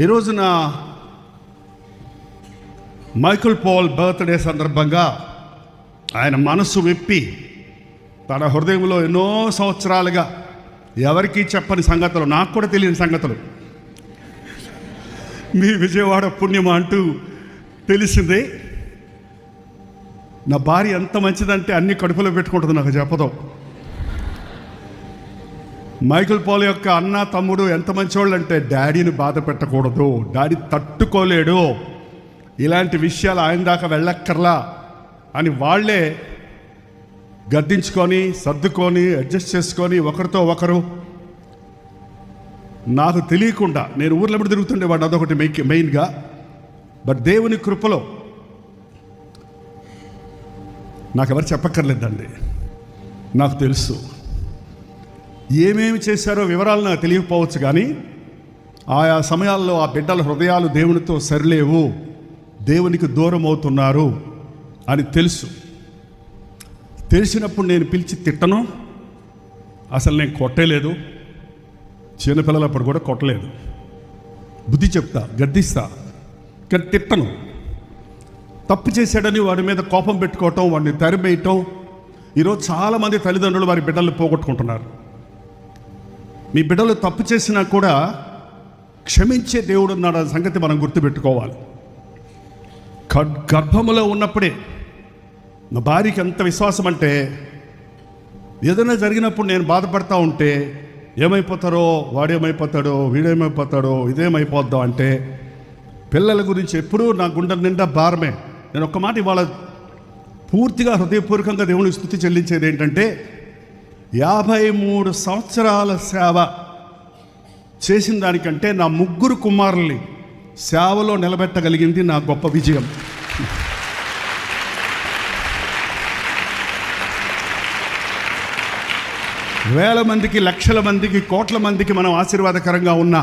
ఈ రోజున Michael Paul birthday సందర్భంగా ఆయన మనసు విప్పి తన హృదయంలో ఎన్నో సంవత్సరాలుగా ఎవరికీ చెప్పని సంగతులు నాకు కూడా తెలియని సంగతులు. మీ విజయవాడ పుణ్యం అంటూ తెలిసిందే. నా భార్య ఎంత మంచిదంటే అన్ని కడుపులో పెట్టుకుంటుంది నాకు చెప్పదు. మైకిల్ పాల్ యొక్క అన్న తమ్ముడు ఎంత మంచివాళ్ళు అంటే డాడీని బాధ పెట్టకూడదు. డాడీ తట్టుకోలేడు. ఇలాంటి విషయాలు ఆయన దాకా వెళ్ళక్కర్లా అని వాళ్ళే గద్దించుకొని సర్దుకొని అడ్జస్ట్ చేసుకొని ఒకరితో ఒకరు నాకు తెలియకుండా నేను ఊర్లో ఎప్పుడు తిరుగుతుండేవాడిని అదొకటి మెయిన్ మెయిన్గా. బట్ దేవుని కృపలో నాకు ఎవరు చెప్పక్కర్లేదండి. నాకు తెలుసు. ఏమేమి చేశారో వివరాలు నాకు తెలియకపోవచ్చు కానీ ఆయా సమయాల్లో ఆ బిడ్డల హృదయాలు దేవునితో సరిలేవు. దేవునికి దూరం అవుతున్నారు అని తెలుసు. తెలిసినప్పుడు నేను పిలిచి తిట్టను. అసలు నేను కొట్టలేదు. చిన్నపిల్లలప్పుడు కూడా కొట్టలేదు. బుద్ధి చెప్తా గద్దిస్తా కానీ తిట్టను. తప్పు చేశాడని వాడి మీద కోపం పెట్టుకోవటం వాడిని తరిమేయటం. ఈరోజు చాలామంది తల్లిదండ్రులు వారి బిడ్డలు పోగొట్టుకుంటున్నారు. మీ బిడ్డలు తప్పు చేసినా కూడా క్షమించే దేవుడు ఉన్నాడు అనే సంగతి మనం గుర్తుపెట్టుకోవాలి. గర్భములో ఉన్నప్పుడే నా భార్యకి ఎంత విశ్వాసం అంటే ఏదైనా జరిగినప్పుడు నేను బాధపడతా ఉంటే ఏమైపోతారో వాడేమైపోతాడో వీడేమైపోతాడో ఇదేమైపోద్దో అంటే పిల్లల గురించి ఎప్పుడూ నా గుండె నిండా భారమే. నేను ఒక్క మాట ఇవాళ పూర్తిగా హృదయపూర్వకంగా దేవుని స్థుతి చెల్లించేది ఏంటంటే యాభై మూడు సంవత్సరాల సేవ చేసిన దానికంటే నా ముగ్గురు కుమారుల్ని సేవలో నిలబెట్టగలిగింది నా గొప్ప విజయం. వేల మందికి లక్షల మందికి కోట్ల మందికి మనం ఆశీర్వాదకరంగా ఉన్న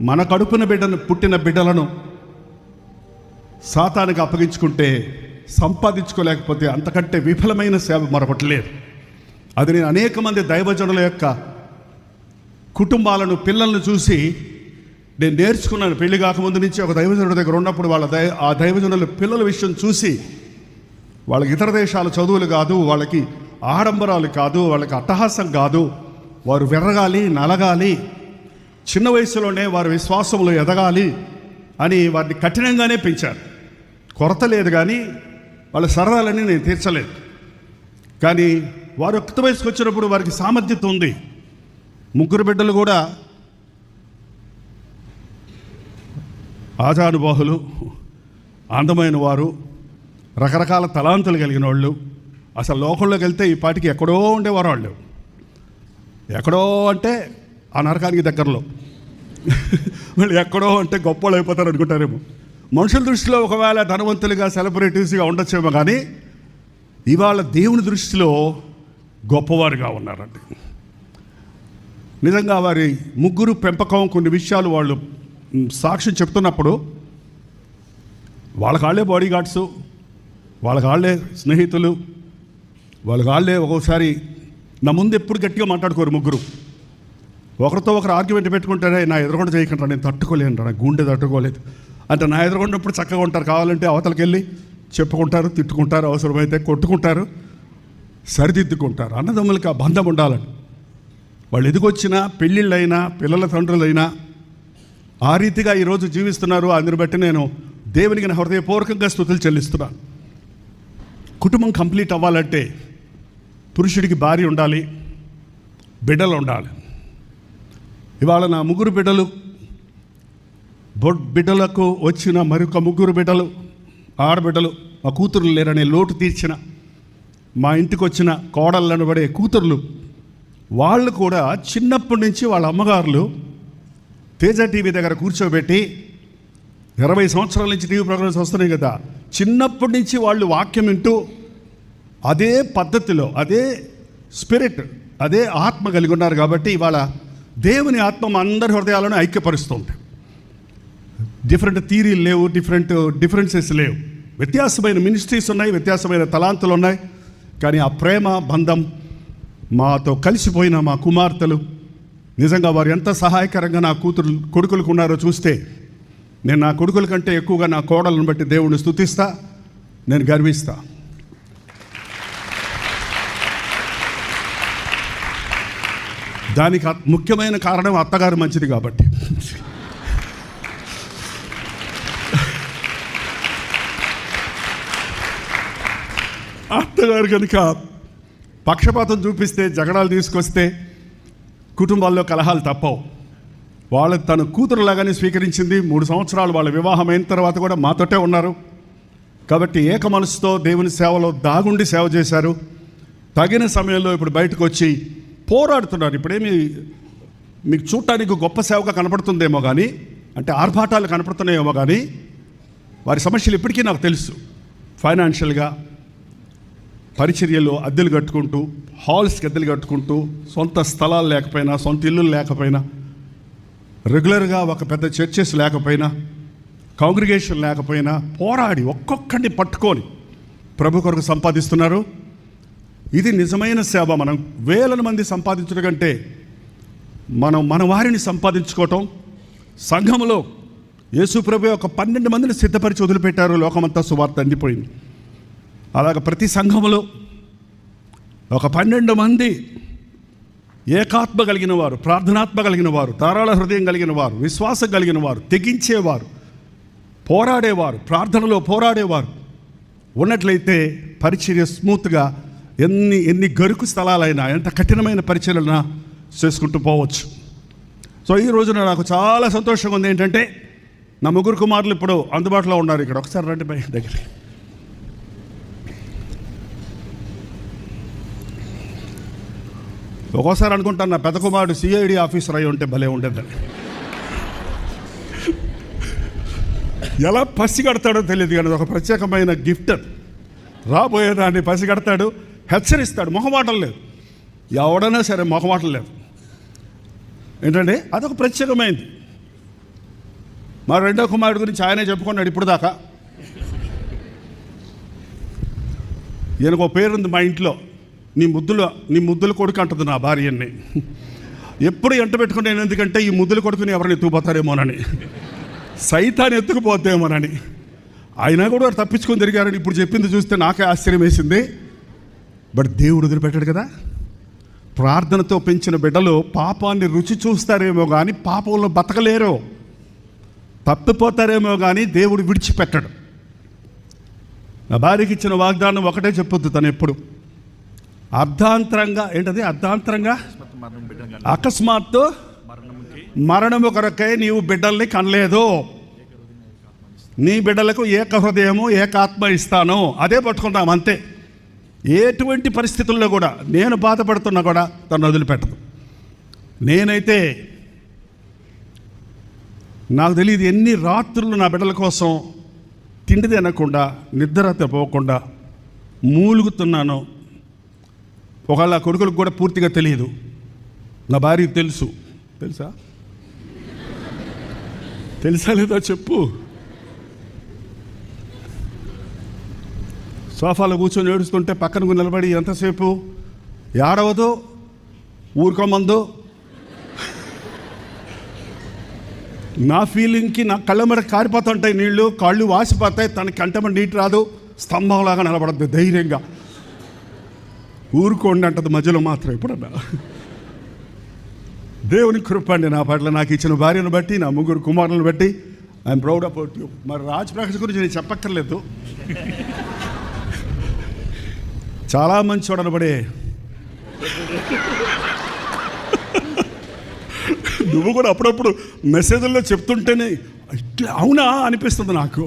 మన కడుపున బిడ్డను పుట్టిన బిడ్డలను సాతానికి అప్పగించుకుంటే సంపాదించుకోలేకపోతే అంతకంటే విఫలమైన సేవ మరొకటి లేదు. అది నేను అనేక మంది దైవజనుల యొక్క కుటుంబాలను పిల్లలను చూసి నేను నేర్చుకున్నాను. పెళ్ళి కాకముందు నుంచి ఒక దైవజనుడి దగ్గర ఉన్నప్పుడు వాళ్ళ దై ఆ దైవజనుల పిల్లల విషయం చూసి వాళ్ళకి ఇతర దేశాల చదువులు కాదు వాళ్ళకి ఆడంబరాలు కాదు వాళ్ళకి అట్టహాసం కాదు. వారు విరగాలి నలగాలి. చిన్న వయసులోనే వారి విశ్వాసంలో ఎదగాలి అని వారిని కఠినంగానే పెంచారు. కొరత లేదు కానీ వాళ్ళ సరదాలన్నీ నేను తీర్చలేదు. కానీ వారు యుక్త వయసుకు వచ్చినప్పుడు వారికి సామర్థ్యత ఉంది. ముగ్గురు బిడ్డలు కూడా ఆజానుబాహులు అందమైన వారు రకరకాల తలాంతులు కలిగిన వాళ్ళు. అసలు లోకంలోకి వెళ్తే ఈ పాటికి ఎక్కడో ఉండేవారు వాళ్ళు. ఎక్కడో అంటే ఆ నరకానికి దగ్గరలో. వాళ్ళు ఎక్కడో అంటే గొప్పలు అయిపోతారు అనుకుంటారేమో. మనుషుల దృష్టిలో ఒకవేళ ధనవంతులుగా సెలబ్రిటీస్గా ఉండొచ్చేమో కానీ ఇవాళ దేవుని దృష్టిలో గొప్పవారుగా ఉన్నారండి. నిజంగా వారి ముగ్గురు పెంపకం కొన్ని విషయాలు వాళ్ళు సాక్ష్యం చెప్తున్నప్పుడు వాళ్ళకి వాళ్ళే బాడీ గార్డ్స్ వాళ్ళకి స్నేహితులు వాళ్ళ కాళ్ళే ఒక్కోసారి నా ముందు ఎప్పుడు గట్టిగా మాట్లాడుకోరు ముగ్గురు. ఒకరితో ఒకరు ఆర్గ్యుమెంట్ పెట్టుకుంటారే నా ఎదురుకుండా చేయకుండా నేను తట్టుకోలేను నా గుండె తట్టుకోలేదు. అంటే నా ఎదురుకొండప్పుడు చక్కగా ఉంటారు కావాలంటే అవతలకి వెళ్ళి చెప్పుకుంటారు తిట్టుకుంటారు అవసరమైతే కొట్టుకుంటారు సరిదిద్దుకుంటారు. అన్నదమ్ములకి ఆ బంధం ఉండాలని వాళ్ళు ఎదిగొచ్చినా పెళ్ళిళ్ళైనా పిల్లల తండ్రులైనా ఆ రీతిగా ఈరోజు జీవిస్తున్నారు. అందుని బట్టి నేను దేవునికి నా హృదయపూర్వకంగా స్థుతులు చెల్లిస్తున్నాను. కుటుంబం కంప్లీట్ అవ్వాలంటే పురుషుడికి భార్య ఉండాలి బిడ్డలు ఉండాలి. ఇవాళ నా ముగ్గురు బిడ్డలు బిడ్డలకు వచ్చిన మరొక ముగ్గురు బిడ్డలు ఆడబిడ్డలు మా కూతురు లేరనే లోటు తీర్చిన మా ఇంటికి వచ్చిన కోడళ్ళను పడే కూతుర్లు వాళ్ళు కూడా చిన్నప్పటి నుంచి వాళ్ళ అమ్మగారులు తేజ టీవీ దగ్గర కూర్చోబెట్టి ఇరవై సంవత్సరాల నుంచి టీవీ ప్రోగ్రామ్స్ వస్తున్నాయి కదా చిన్నప్పటి నుంచి వాళ్ళు వాక్యం వింటూ అదే పద్ధతిలో అదే స్పిరిట్ అదే ఆత్మ కలిగి ఉన్నారు కాబట్టి ఇవాళ దేవుని ఆత్మ అందరి హృదయాలను ఐక్యపరుస్తుంది డిఫరెంట్ థీరీలు లేవు డిఫరెంట్ డిఫరెన్సెస్ లేవు. వ్యత్యాసమైన మినిస్ట్రీస్ ఉన్నాయి వ్యత్యాసమైన తలాంతులు ఉన్నాయి. కానీ ఆ ప్రేమ బంధం మాతో కలిసిపోయిన మా కుమార్తెలు నిజంగా వారు ఎంత సహాయకరంగా నా కూతురు కొడుకులకు ఉన్నారో చూస్తే నేను నా కొడుకుల కంటే ఎక్కువగా నా కోడలను బట్టి దేవుణ్ణి స్థుతిస్తా నేను గర్విస్తా. దానికి ముఖ్యమైన కారణం అత్తగారు మంచిది కాబట్టి. గారు కనుక పక్షపాతం చూపిస్తే జగడాలు తీసుకొస్తే కుటుంబాల్లో కలహాలు తప్పవు. వాళ్ళ తన కూతురులాగానే స్వీకరించింది. మూడు సంవత్సరాలు వాళ్ళ వివాహం అయిన తర్వాత కూడా మాతోటే ఉన్నారు. కాబట్టి ఏక మనసుతో దేవుని సేవలో దాగుండి సేవ చేశారు. తగిన సమయంలో ఇప్పుడు బయటకు వచ్చి పోరాడుతున్నారు. ఇప్పుడేమి మీకు చూడటానికి గొప్ప సేవగా కనపడుతుందేమో కానీ అంటే ఆర్భాటాలు కనపడుతున్నాయేమో కానీ వారి సమస్యలు ఇప్పటికీ నాకు తెలుసు. ఫైనాన్షియల్గా పరిచర్యలో అద్దెలు కట్టుకుంటూ హాల్స్కి అద్దెలు కట్టుకుంటూ సొంత స్థలాలు లేకపోయినా సొంత ఇల్లులు లేకపోయినా రెగ్యులర్గా ఒక పెద్ద చర్చెస్ లేకపోయినా కాంగ్రిగేషన్ లేకపోయినా పోరాడి ఒక్కొక్కడిని పట్టుకొని ప్రభు కొరకు సంపాదిస్తున్నారు. ఇది నిజమైన సేవ. మనం వేల మంది సంపాదించడం కంటే మనం మన వారిని సంపాదించుకోవటం సంఘంలో యేసు ప్రభు ఒక పన్నెండు మందిని సిద్ధపరిచి వదిలిపెట్టారు. లోకమంతా సువార్త అందిపోయింది అలాగ ప్రతి సంఘములో ఒక పన్నెండు మంది ఏకాత్మ కలిగిన వారు ప్రార్థనాత్మ కలిగిన వారు ధారాళ హృదయం కలిగిన వారు విశ్వాసం కలిగిన వారు తెగించేవారు పోరాడేవారు ప్రార్థనలో పోరాడేవారు. ఉన్నట్లయితే పరిచర్య స్మూత్గా ఎన్ని ఎన్ని గరుకు స్థలాలైనా ఎంత కఠినమైన పరిచర్యలైనా చేసుకుంటూ పోవచ్చు. సో ఈ రోజున నాకు చాలా సంతోషంగా ఉంది ఏంటంటే నా ముగ్గురు కుమారులు ఇప్పుడు అందుబాటులో ఉన్నారు ఇక్కడ. ఒకసారి రండి బయట దగ్గరికి. ఒక్కోసారి అనుకుంటాను నా పెద్ద కుమారుడు సిఐడి ఆఫీసర్ అయి ఉంటే భలే ఉండేదని ఎలా పసిగడతాడో తెలియదు కానీ అది ఒక ప్రత్యేకమైన గిఫ్ట్. రాబోయే దాన్ని పసిగడతాడు హెచ్చరిస్తాడు. మొహమాటం లేదు. ఎవడైనా సరే మొహమాటం లేదు. ఏంటంటే అదొక ప్రత్యేకమైంది. మా రెండో కుమారుడు గురించి ఆయనే చెప్పుకున్నాడు ఇప్పుడు దాకా. ఈయనకు ఒక పేరుంది మా ఇంట్లో. నీ ముద్దులు నీ ముద్దుల కొడుకు అంటుంది నా భార్యని. ఎప్పుడు ఎంట పెట్టుకుంటే ఎందుకంటే ఈ ముద్దుల కొడుకుని ఎవరిని ఎత్తుకుపోతారేమోనని. సైతాన్ని ఎత్తుకుపోతేమోనని అయినా కూడా వారు తప్పించుకొని తిరిగారని ఇప్పుడు చెప్పింది చూస్తే నాకే ఆశ్చర్యం వేసింది. బట్ దేవుడు వదిలిపెట్టాడు కదా. ప్రార్థనతో పెంచిన బిడ్డలు పాపాన్ని రుచి చూస్తారేమో కానీ పాపంలో బతకలేరు. తప్పిపోతారేమో కానీ దేవుడు విడిచిపెట్టడు. నా భార్యకి ఇచ్చిన వాగ్దానం ఒకటే చెప్పొద్దు తను ఎప్పుడు. అర్ధాంతరంగా ఏంటది? అర్ధాంతరంగా అకస్మాత్తు మరణము కొరకై నీవు బిడ్డల్ని కనలేదు. నీ బిడ్డలకు ఏక హృదయము ఏకాత్మ ఇస్తాను. అదే పట్టుకుంటాం అంతే. ఎటువంటి పరిస్థితుల్లో కూడా నేను బాధపడుతున్నా కూడా తను వదిలిపెట్టదు. నేనైతే నాకు తెలియదు ఎన్ని రాత్రులు నా బిడ్డల కోసం తిండి తినకుండా నిద్ర పోకుండా మూలుగుతున్నాను ఒకవేళ కొడుకులకు కూడా పూర్తిగా తెలియదు. నా భార్యకు తెలుసు. తెలుసా? తెలుసా లేదా చెప్పు. సోఫాలో కూర్చొని ఏడుస్తుంటే పక్కన నిలబడి ఎంతసేపు? ఏడవదు? ఊరుకోమందు? నా ఫీలింగ్కి నా కళ్ళ మీద కారిపోతుంటాయి నీళ్ళు కాళ్ళు వాసిపోతాయి తన కంటమ నీటి రాదు స్తంభంలాగా నిలబడద్దు ధైర్యంగా. ఊరుకోండి అంటది మధ్యలో మాత్రం ఎప్పుడన్నా. దేవుని కృప అండి నా పట్ల నాకు ఇచ్చిన భార్యను బట్టి నా ముగ్గురు కుమారులను బట్టి. ఐఎమ్ ప్రౌడ్ అబౌట్ యూ మరి రాజ్ ప్రకాష్ గురించి నేను చెప్పక్కర్లేదు. చాలా మంచి చూడనబడే నువ్వు కూడా అప్పుడప్పుడు మెసేజ్ల్లో చెప్తుంటేనే ఇట్లా అవునా అనిపిస్తుంది నాకు.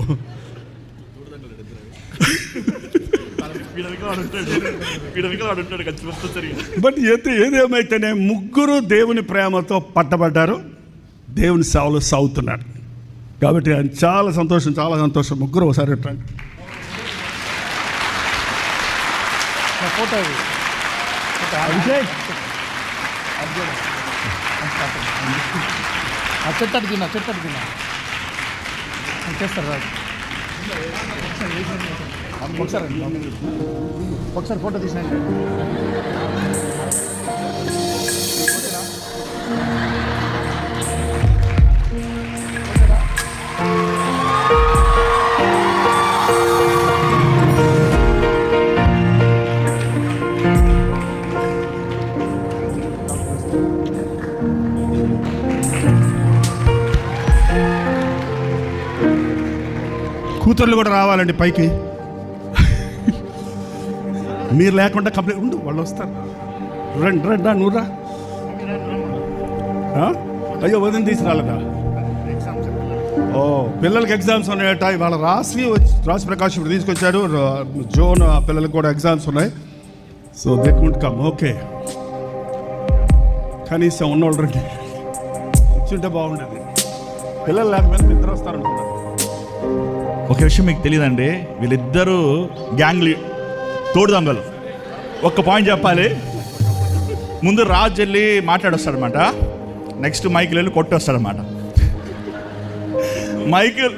బట్ ఏది ఏదేమైతేనే ముగ్గురు దేవుని ప్రేమతో పట్టబడ్డారు. దేవుని సేవలు సాగుతున్నారు. కాబట్టి ఆయన చాలా సంతోషం చాలా సంతోషం. ముగ్గురు ఒకసారి రండి. ఫోటో ఇది. అభిషేక్. ఆ చెట్టు అడిగినా చెట్టు అడిగినా చేస్తారు రాదు ఒకసారి ఒకసారి ఫోటో తీసినండి కూతుర్లు కూడా రావాలండి పైకి. మీరు లేకుండా కంప్లీట్ ఉండు వాళ్ళు వస్తారు. రండి రండి రా, నువ్వు రా. అయ్యో వదిన తీసుకురాలదా? ఓ పిల్లలకి ఎగ్జామ్స్ ఉన్నాయట. ఇవాళ రాసి వచ్చి రాసి ప్రకాష్ ఇప్పుడు తీసుకొచ్చాడు. జోన్ పిల్లలకు పిల్లలకి కూడా ఎగ్జామ్స్ ఉన్నాయి. So they can't come. Okay. కనీసం ఉన్నోళ్ళు రండి. ఇచ్చుంటే బాగుండేది. పిల్లలు లేకపోతే ఇద్దరు వస్తారు ఒక విషయం మీకు తెలియదండి. వీళ్ళిద్దరూ గ్యాంగ్ తోడు దొంగలు ఒక్క పాయింట్ చెప్పాలి. ముందు రాజు వెళ్ళి మాట్లాడొస్తాడనమాట నెక్స్ట్ మైకిల్ వెళ్ళి కొట్టొస్తాడనమాట మైకిల్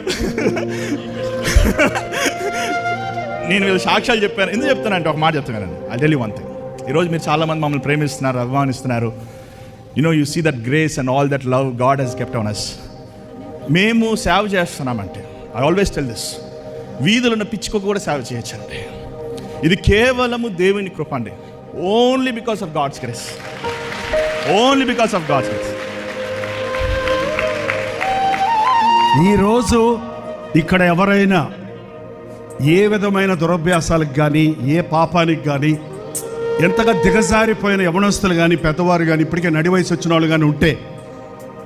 నేను వీళ్ళు సాక్ష్యాలు చెప్పాను. ఎందుకు చెప్తానంటే ఒక మాట చెప్తున్నాను I tell you one thing ఈరోజు మీరు చాలామంది మమ్మల్ని ప్రేమిస్తున్నారు అభిమానిస్తున్నారు you know you see that grace and all that love God he's kept on us మేము సేవ చేస్తున్నామంటే ఐ ఆల్వేస్ టెల్ దిస్ వీధులున్న పిచ్చుకు కూడా సేవ చేయొచ్చండి ఇది కేవలము దేవుని కృప అండి. Only because of God's grace only because of God's grace ఈరోజు ఇక్కడ ఎవరైనా ఏ విధమైన దురభ్యాసాలకు కానీ ఏ పాపానికి కానీ ఎంతగా దిగజారిపోయిన యవనస్తులు కానీ పెద్దవారు కానీ ఇప్పటికే నడి వయసు వచ్చిన వాళ్ళు కానీ ఉంటే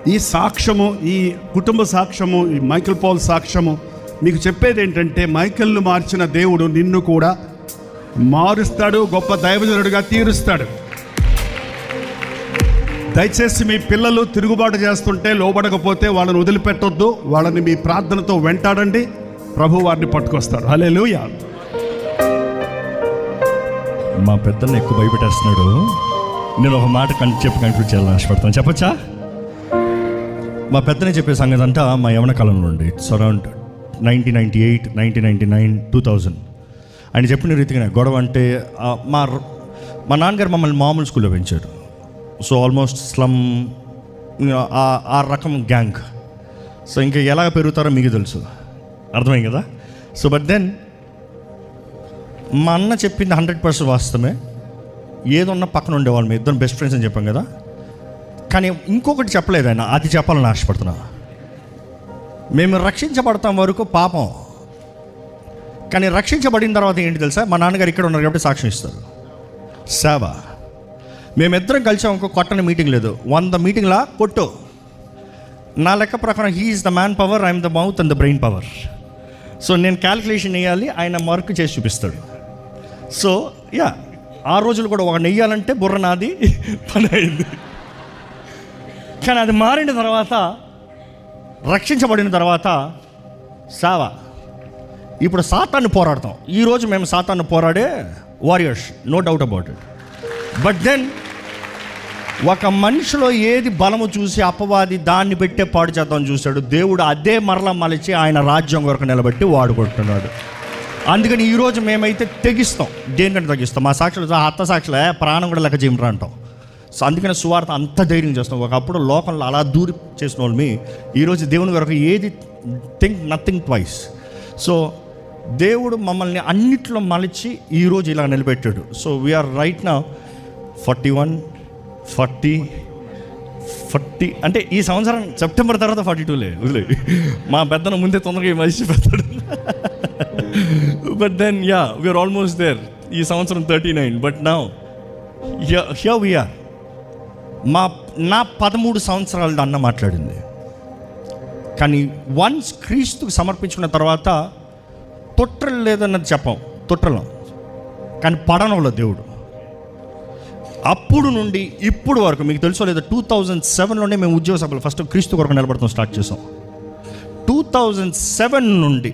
ఈ సాక్ష్యము ఈ కుటుంబ సాక్ష్యము ఈ మైకిల్ పాల్ సాక్ష్యము మీకు చెప్పేది ఏంటంటే మైకిల్ను మార్చిన దేవుడు నిన్ను కూడా మారుస్తాడు గొప్ప దైవజనుడిగా తీరుస్తాడు. దయచేసి మీ పిల్లలు తిరుగుబాటు చేస్తుంటే లోబడకపోతే వాళ్ళని వదిలిపెట్టొద్దు వాళ్ళని మీ ప్రార్థనతో వెంటాడండి. ప్రభు వారిని పట్టుకొస్తారు హలే మా పెద్దల్ని ఎక్కువ భయపెట్టేస్తున్నాడు. నేను ఒక మాట కన్ చెప్పి కన్క్లూడ్ చేయాలని ఆశపడతాను. చెప్పచ్చా? మా పెద్దనే చెప్పే సంగతి అంతా మా యవన కాలంలో ఉండి. It's around nineteen ninety eight nineteen ninety nine two thousand ఆయన చెప్పిన రీతిగానే గొడవ అంటే మా మా నాన్నగారు మమ్మల్ని మామూలు స్కూల్లో పెంచారు. సో ఆల్మోస్ట్ స్లమ్ ఆ- రకం గ్యాంగ్. సో ఇంకా ఎలా పెరుగుతారో మీకు తెలుసు. అర్థమైంది కదా? సో బట్ దెన్ మా అన్న చెప్పింది హండ్రెడ్ పర్సెంట్ వాస్తవమే. ఏదన్నా పక్కన ఉండేవాళ్ళు మీ ఇద్దరు బెస్ట్ ఫ్రెండ్స్ అని చెప్పాం కదా. కానీ ఇంకొకటి చెప్పలేదు ఆయన అది చెప్పాలని ఆశపడుతున్నా. మేము రక్షించబడతాం వరకు పాపం. కానీ రక్షించబడిన తర్వాత ఏంటి తెలుసా? మా నాన్నగారు ఇక్కడ ఉన్నారు కాబట్టి సాక్ష్యం ఇస్తారు. సేవ. మేమిద్దరం కలిసాం ఇంకో కొట్టని మీటింగ్ లేదు. వంద మీటింగ్లా కొట్టు. నా లెక్క ప్రకారం he's the man power I'm the mouth and the brain power so నేను క్యాలిక్యులేషన్ వేయాలి ఆయన మార్క్ చేసి చూపిస్తాడు. సో యా ఆ రోజులు కూడా ఒక నెయ్యాలంటే బుర్ర నాది పని అయింది. కానీ అది మారిన తర్వాత రక్షించబడిన తర్వాత సావా. ఇప్పుడు సాతాన్ని పోరాడతాం. ఈరోజు మేము సాతాన్ని పోరాడే warriors no doubt about it but then ఒక మనిషిలో ఏది బలము చూసి అపవాది దాన్ని పెట్టే పాడు చేద్దాం చూశాడు. దేవుడు అదే మరల మలిచి ఆయన రాజ్యం కొరకు నిలబెట్టి వాడుకుంటున్నాడు అందుకని ఈరోజు మేమైతే తెగిస్తాం. దేనికంటే తగ్గిస్తాం? మా సాక్షులు అత్త సాక్షులే ప్రాణం కూడా లెక్క చేయమరా అంటాం. సో అందుకని సువార్త అంత ధైర్యం చేస్తాం. ఒకప్పుడు లోకంలో అలా దూరి చేసిన వాళ్ళు మీ ఈరోజు దేవుని కొరకు ఏది థింక్ నథింగ్ ట్వైస్ సో దేవుడు మమ్మల్ని అన్నిట్లో మలిచి ఈరోజు ఇలా నిలబెట్టాడు. సో వీఆర్ రైట్ నా ఫార్టీ వన్ ఫార్టీ ఫార్టీ అంటే ఈ సంవత్సరం సెప్టెంబర్ తర్వాత ఫార్టీ టూలే వదిలే. మా పెద్దను ముందే తొందరగా మనిషి పెద్దాడు but then ya we're almost there ఈ సంవత్సరం థర్టీ నైన్ బట్ నా హియర్ వీఆర్ మా నా పదమూడు సంవత్సరాలు అన్న మాట్లాడింది. కానీ వన్స్ క్రీస్తుకు సమర్పించుకున్న తర్వాత తొట్రలు లేదన్నది చెప్పం తొట్టలం కానీ పడనంలో దేవుడు. అప్పుడు నుండి ఇప్పుడు వరకు మీకు తెలుసో లేదా టూ థౌజండ్ సెవెన్లోనే మేము ఉద్యోగ సభలు ఫస్ట్ క్రీస్తు కొరకు నిలబడతాం స్టార్ట్ చేసాం. టూ థౌజండ్ సెవెన్ నుండి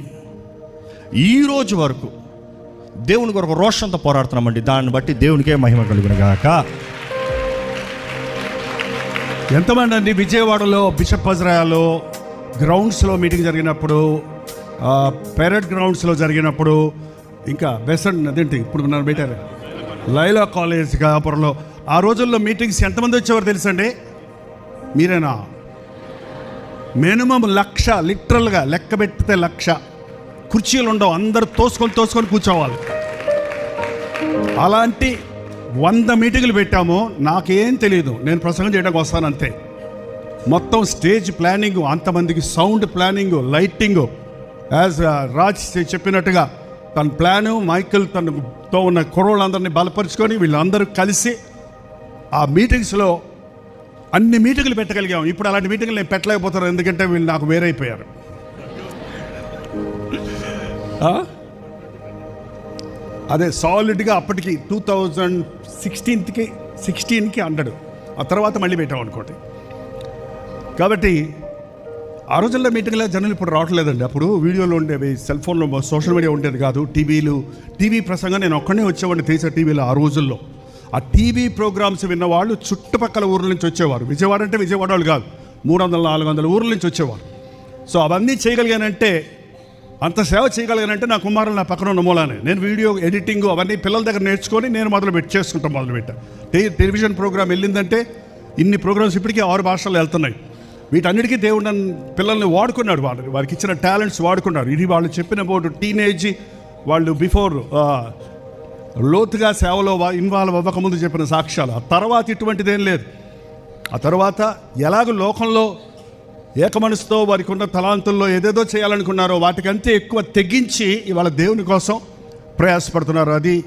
ఈరోజు వరకు దేవుని కొరకు రోషంతో పోరాడుతున్నామండి. దాన్ని బట్టి దేవునికే మహిమ కలిగిన గాక. ఎంతమంది అండి విజయవాడలో బిషప్ హజరాయాలో గ్రౌండ్స్లో మీటింగ్ జరిగినప్పుడు పెరడ్ గ్రౌండ్స్లో జరిగినప్పుడు ఇంకా బెసన్ అదేంటి ఇప్పుడు నన్ను పెట్టారు లైలా కాలేజ్ కాపురంలో. ఆ రోజుల్లో మీటింగ్స్ ఎంతమంది వచ్చేవారు తెలుసండి? మీరేనా? మినిమం లక్ష లిటరల్గా లెక్క పెట్టితే లక్ష. కుర్చీలు ఉండవు అందరు తోసుకొని తోసుకొని కూర్చోవాలి. అలాంటి వంద మీటింగులు పెట్టాము నాకేం తెలియదు నేను ప్రసంగం చేయడానికి వస్తాను అంతే. మొత్తం స్టేజ్ ప్లానింగ్ అంతమందికి sound planning lighting. As Raj uh, చెప్పినట్టుగా తన ప్లాను మైకిల్ తనతో ఉన్న కుర్రోళ్ళందరినీ బలపరుచుకొని వీళ్ళందరూ కలిసి ఆ మీటింగ్స్లో అన్ని మీటింగులు పెట్టగలిగాం. ఇప్పుడు అలాంటి మీటింగులు నేను పెట్టలేకపోతున్నాను ఎందుకంటే వీళ్ళు నాకు వేరైపోయారు. అదే సాలిడ్గా అప్పటికి టూ థౌజండ్ సిక్స్టీన్త్కి సిక్స్టీన్కి హండ్రెడ్ ఆ తర్వాత మళ్ళీ పెట్టాం అనుకోండి. కాబట్టి ఆ రోజుల్లో మీటింగ్లో జనాలు ఇప్పుడు రావట్లేదండి. అప్పుడు వీడియోలు ఉండేవి సెల్ ఫోన్లో సోషల్ మీడియా ఉండేది కాదు టీవీలు. టీవీ ప్రసంగం నేను ఒక్కడే వచ్చేవాడిని తీసే టీవీలో ఆ రోజుల్లో. ఆ టీవీ ప్రోగ్రామ్స్ విన్నవాళ్ళు చుట్టుపక్కల ఊర్ల నుంచి వచ్చేవారు. విజయవాడ అంటే విజయవాడ వాళ్ళు కాదు మూడు వందల నాలుగు వందల ఊర్ల నుంచి వచ్చేవారు. సో అవన్నీ చేయగలిగానంటే అంత సేవ చేయగలిగానంటే నా కుమారులు నా పక్కన ఉన్న మూలానే. నేను వీడియో ఎడిటింగ్ అవన్నీ పిల్లల దగ్గర నేర్చుకొని నేను మొదలు పెట్టి చేసుకుంటాం మొదలు పెట్టా టె- టెలివిజన్ ప్రోగ్రామ్ వెళ్ళిందంటే ఇన్ని ప్రోగ్రామ్స్ ఇప్పటికీ ఆరు భాషల్లో వెళ్తున్నాయి. వీటన్నిటికీ దేవుడు నన్ను పిల్లల్ని వాడుకున్నాడు వాళ్ళు వారికి ఇచ్చిన టాలెంట్స్ వాడుకున్నారు ఇది వాళ్ళు చెప్పిన బోర్డు టీనేజ్ వాళ్ళు బిఫోర్ లోతుగా సేవలో ఇన్వాల్వ్ అవ్వకముందు చెప్పిన సాక్ష్యాలు. ఆ తర్వాత ఇటువంటిదేం లేదు. ఆ తర్వాత ఎలాగ లోకంలో ఏకమనసుతో వారికి ఉన్న తలాంతుల్లో ఏదేదో చేయాలనుకున్నారో వాటికంతే ఎక్కువ తెగించి ఇవాళ దేవుని కోసం ప్రయాసపడుతున్నారు. అది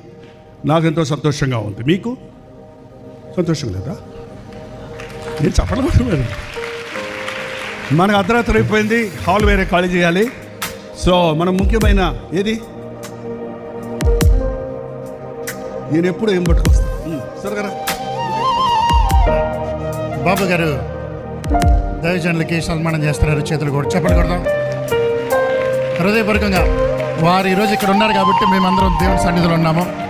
నాకెంతో సంతోషంగా ఉంది. మీకు? సంతోషం లేదా? నేను చెప్పడం మనకు అర్ధరాత్రి అయిపోయింది. హాల్ వేరే ఖాళీ చేయాలి. సో మనం ముఖ్యమైన ఏది? నేను ఎప్పుడు ఏం పట్టుకొస్తాను సరే కదా. బాబు గారు దైవజనులకి సన్మానం చేస్తున్నారు. చేతులు కూడా చెప్పండి కొడదాం. హృదయపూర్వకంగా వారు ఈరోజు ఇక్కడ ఉన్నారు కాబట్టి మేమందరం దేవుని సన్నిధిలో ఉన్నాము.